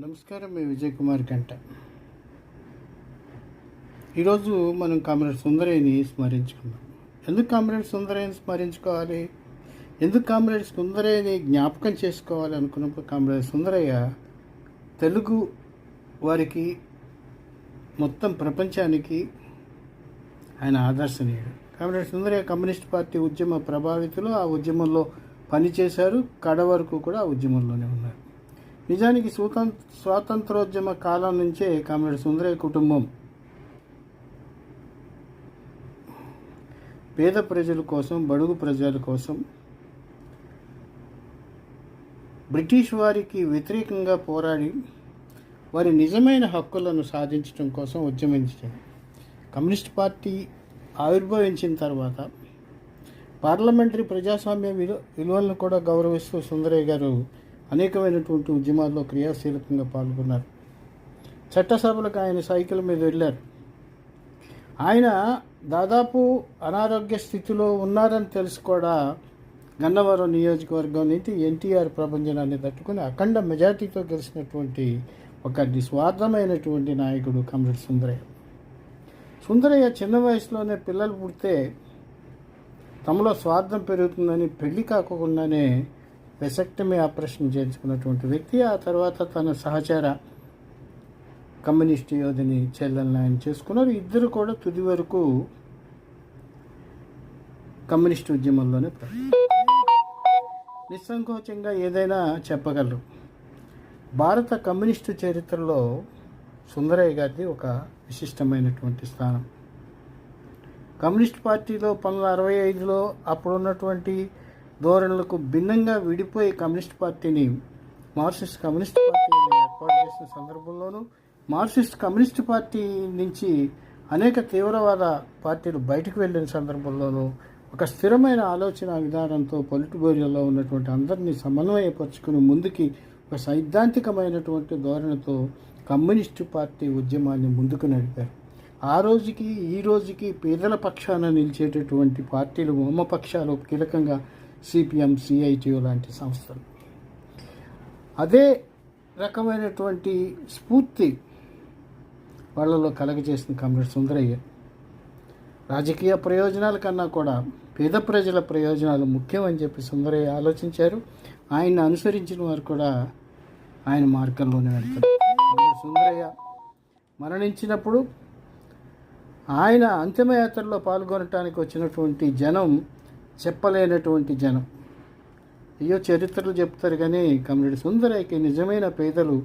నమస్కారం మీ విజయ్ కుమార్ కంట ఈరోజు మనం కామ్రేడ్ సుందరయ్యని స్మరించుకున్నాం ఎందుకు కామ్రేడ్ సుందరయ్యని స్మరించుకోవాలి? ఎందుకు కామ్రేడ్ సుందరయ్యని జ్ఞాపకం చేసుకోవాలి అనుకున్నప్పుడు కామ్రేడ్ సుందరయ్య తెలుగు వారికి మొత్తం ప్రపంచానికి ఆయన ఆదర్శనీయుడు. కామ్రేడ్ సుందరయ్య కమ్యూనిస్ట్ పార్టీ ఉద్యమ ప్రభావితులు ఆ ఉద్యమంలో పనిచేశారు కడ వరకు కూడా ఆ ఉద్యమంలోనే ఉన్నారు. నిజానికి స్వతంత్ర స్వాతంత్రోద్యమ కాలం నుంచే కామ్రేడ్ సుందరయ్య కుటుంబం పేద ప్రజల కోసం బడుగు ప్రజల కోసం బ్రిటిష్ వారికి వ్యతిరేకంగా పోరాడి వారి నిజమైన హక్కులను సాధించడం కోసం ఉద్యమించింది కమ్యూనిస్ట్ పార్టీ ఆవిర్భవించిన తర్వాత పార్లమెంటరీ ప్రజాస్వామ్య విలు విలువలను కూడా గౌరవిస్తూ సుందరయ్య గారు అనేకమైనటువంటి ఉద్యమాల్లో క్రియాశీలకంగా పాల్గొన్నారు. చట్టసభలకు ఆయన సైకిల్ మీద వెళ్ళారు. ఆయన దాదాపు అనారోగ్య స్థితిలో ఉన్నారని తెలిసి కూడా గన్నవరం నియోజకవర్గం నుంచి ఎన్టీఆర్ ప్రభంజనాన్ని తట్టుకుని అఖండ మెజార్టీతో గెలిచినటువంటి ఒక నిస్వార్థమైనటువంటి నాయకుడు కమ్రెడ్ సుందరయ్య. సుందరయ్య చిన్న వయసులోనే పిల్లలు పుడితే తమలో స్వార్థం పెరుగుతుందని పెళ్ళి కాకుండానే వెసెక్టమీ ఆపరేషన్ చేయించుకున్నటువంటి వ్యక్తి ఆ తర్వాత తన సహచార కమ్యూనిస్ట్ యోధిని చెల్లెల్ని ఆయన చేసుకున్నారు. ఇద్దరు కూడా తుది వరకు కమ్యూనిస్ట్ ఉద్యమంలోనే నిస్సంకోచంగా ఏదైనా చెప్పగలరు. భారత కమ్యూనిస్టు చరిత్రలో సుందరయ్య గారిది ఒక విశిష్టమైనటువంటి స్థానం. కమ్యూనిస్ట్ పార్టీలో పంతొమ్మిది అరవై ఐదులో అప్పుడున్నటువంటి ధోరణులకు భిన్నంగా విడిపోయి కమ్యూనిస్ట్ పార్టీని మార్క్సిస్ట్ కమ్యూనిస్ట్ పార్టీని ఏర్పాటు చేసిన సందర్భంలోనూ మార్క్సిస్ట్ కమ్యూనిస్ట్ పార్టీ నుంచి అనేక తీవ్రవాద పార్టీలు బయటకు వెళ్ళిన సందర్భంలోనూ ఒక స్థిరమైన ఆలోచన విధానంతో పొలిట్ ఉన్నటువంటి అందరినీ సమన్వయపరుచుకుని ముందుకి ఒక సైద్ధాంతికమైనటువంటి ధోరణితో కమ్యూనిస్టు పార్టీ ఉద్యమాన్ని ముందుకు నడిపారు. ఆ రోజుకి ఈ రోజుకి పేదల పక్షాన నిలిచేటటువంటి పార్టీలు వామపక్షాలు కీలకంగా సిపిఎం సిఐటియు లాంటి సంస్థలు. అదే రకమైనటువంటి స్ఫూర్తి వాళ్ళలో కలగజేసిన కమ్రేడ్ సుందరయ్య. రాజకీయ ప్రయోజనాల కన్నా కూడా పేద ప్రజల ప్రయోజనాలు ముఖ్యమని చెప్పి సుందరయ్య ఆలోచించారు. ఆయన్ని అనుసరించిన వారు కూడా ఆయన మార్గంలోనే వెళ్తారు. సుందరయ్య మరణించినప్పుడు ఆయన అంతిమయాత్రలో పాల్గొనటానికి వచ్చినటువంటి జనం చెప్పలేనటువంటి జనం. అయ్యో చరిత్రలు చెప్తారు కానీ కమ్యూనిటీ సుందరయ్యకి నిజమైన పేదలు